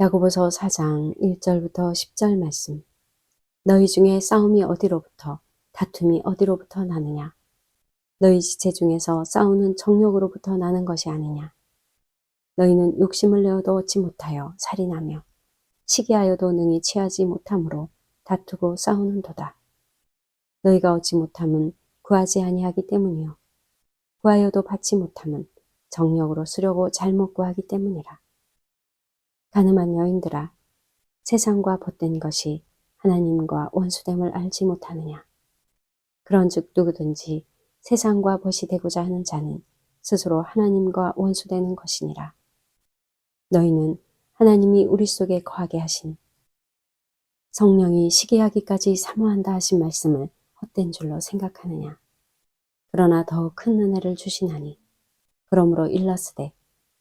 야고보서 4장 1절부터 10절 말씀. 너희 중에 싸움이 어디로부터 다툼이 어디로부터 나느냐? 너희 지체 중에서 싸우는 정욕으로부터 나는 것이 아니냐? 너희는 욕심을 내어도 얻지 못하여 살인하며 시기하여도 능히 취하지 못함으로 다투고 싸우는도다. 너희가 얻지 못함은 구하지 아니하기 때문이요. 구하여도 받지 못함은 정력으로 쓰려고 잘못 구하기 때문이라. 가늠한 여인들아, 세상과 벗된 것이 하나님과 원수됨을 알지 못하느냐. 그런즉 누구든지 세상과 벗이 되고자 하는 자는 스스로 하나님과 원수되는 것이니라. 너희는 하나님이 우리 속에 거하게 하신 성령이 시기하기까지 사모한다 하신 말씀을 헛된 줄로 생각하느냐. 그러나 더 큰 은혜를 주시나니 그러므로 일러스되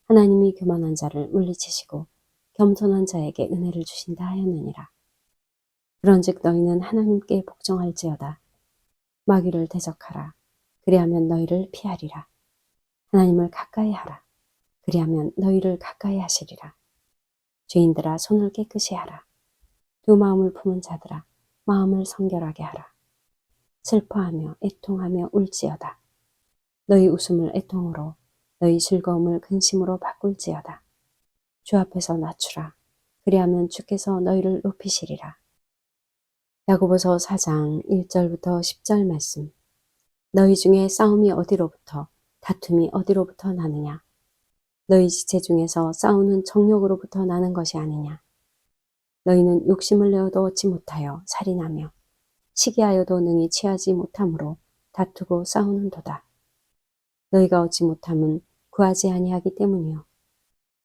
하나님이 교만한 자를 물리치시고 겸손한 자에게 은혜를 주신다 하였느니라. 그런즉 너희는 하나님께 복종할지어다. 마귀를 대적하라. 그리하면 너희를 피하리라. 하나님을 가까이 하라. 그리하면 너희를 가까이 하시리라. 죄인들아 손을 깨끗이 하라. 두 마음을 품은 자들아 마음을 성결하게 하라. 슬퍼하며 애통하며 울지어다. 너희 웃음을 애통으로 너희 즐거움을 근심으로 바꿀지어다. 주 앞에서 낮추라. 그리하면 주께서 너희를 높이시리라. 야고보서 4장 1절부터 10절 말씀. 너희 중에 싸움이 어디로부터 다툼이 어디로부터 나느냐? 너희 지체 중에서 싸우는 정욕으로부터 나는 것이 아니냐? 너희는 욕심을 내어도 얻지 못하여 살인하며 시기하여도 능히 취하지 못함으로 다투고 싸우는도다. 너희가 얻지 못함은 구하지 아니하기 때문이요.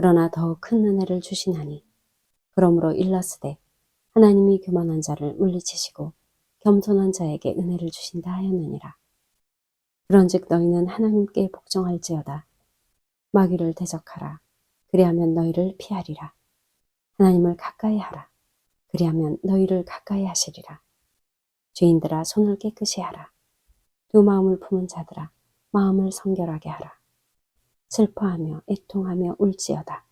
그러나 더 큰 은혜를 주시나니 그러므로 일러스되 하나님이 교만한 자를 물리치시고 겸손한 자에게 은혜를 주신다 하였느니라. 그런즉 너희는 하나님께 복종할지어다. 마귀를 대적하라. 그리하면 너희를 피하리라. 하나님을 가까이 하라. 그리하면 너희를 가까이 하시리라. 죄인들아 손을 깨끗이 하라. 두 마음을 품은 자들아 마음을 성결하게 하라. 슬퍼하며 애통하며 울지어다.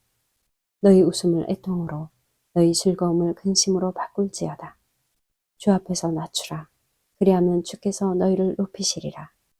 너희 웃음을 애통으로 너희 즐거움을 근심으로 바꿀지어다. 주 앞에서 낮추라. 그리하면 주께서 너희를 높이시리라.